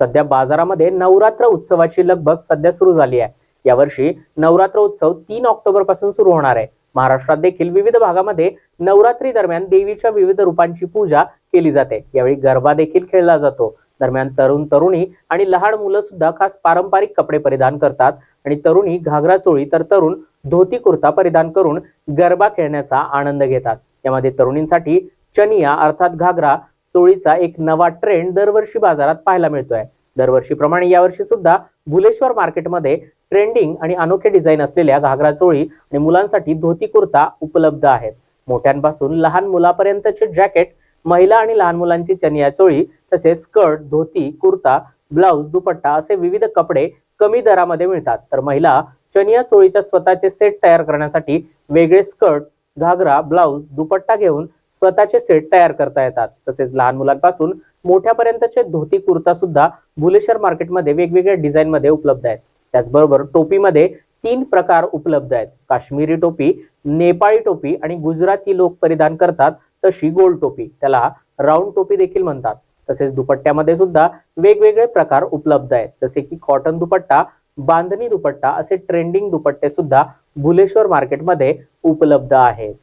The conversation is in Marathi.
सध्या बाजारामध्ये नवरात्र उत्सवाची लगबग सध्या सुरू झाली आहे. यावर्षी नवरात्र उत्सव तीन ऑक्टोबरपासून सुरू होणार आहे. महाराष्ट्रात देखील विविध भागामध्ये नवरात्री दरम्यान देवीच्या विविध रूपांची पूजा केली जाते. यावेळी गरबा देखील खेळला जातो. दरम्यान तरुण तरुणी आणि लहान मुलं सुद्धा खास पारंपरिक कपडे परिधान करतात आणि तरुणी घागरा चोळी तर तरुण धोती कुर्ता परिधान करून गरबा खेळण्याचा आनंद घेतात. यामध्ये तरुणींसाठी चनिया अर्थात घागरा चोळीचा एक नवा ट्रेंड दरवर्षी बाजारात पाहायला मिळतोय. दरवर्षीप्रमाणे यावर्षी सुद्धा भुलेश्वर मार्केटमध्ये ट्रेंडिंग आणि अनोखे डिझाईन असलेल्या घागरा चोळी आणि मुलांसाठी धोती कुर्ता उपलब्ध आहेत. मोठ्यांपासून लहान मुलापर्यंतचे जॅकेट महिला आणि लहान मुलांची चनिया चोळी तसेच स्कर्ट धोती कुर्ता ब्लाउज दुपट्टा असे विविध कपडे कमी दरामध्ये मिळतात. तर महिला चनिया चोळीच्या स्वतःचे सेट तयार करण्यासाठी वेगळे स्कर्ट घागरा ब्लाउज दुपट्टा घेऊन स्वतःचे सेट तयार करता येतात. तसेच लहान मुलांपासून मोठ्यापर्यंतचे धोती कुर्ता सुद्धा भुलेश्वर मार्केटमध्ये वेगवेगळ्या डिझाईनमध्ये उपलब्ध आहेत. त्याचबरोबर टोपीमध्ये तीन प्रकार उपलब्ध आहेत. काश्मीरी टोपी नेपाळी टोपी आणि गुजराती लोक परिधान करतात तशी गोल टोपी. त्याला राऊंड टोपी देखील म्हणतात. तसेच दुपट्ट्यामध्ये सुद्धा वेगवेगळे प्रकार उपलब्ध आहेत. जसे की कॉटन दुपट्टा बांधणी दुपट्टा असे ट्रेंडिंग दुपट्टे सुद्धा भुलेश्वर मार्केटमध्ये उपलब्ध आहेत.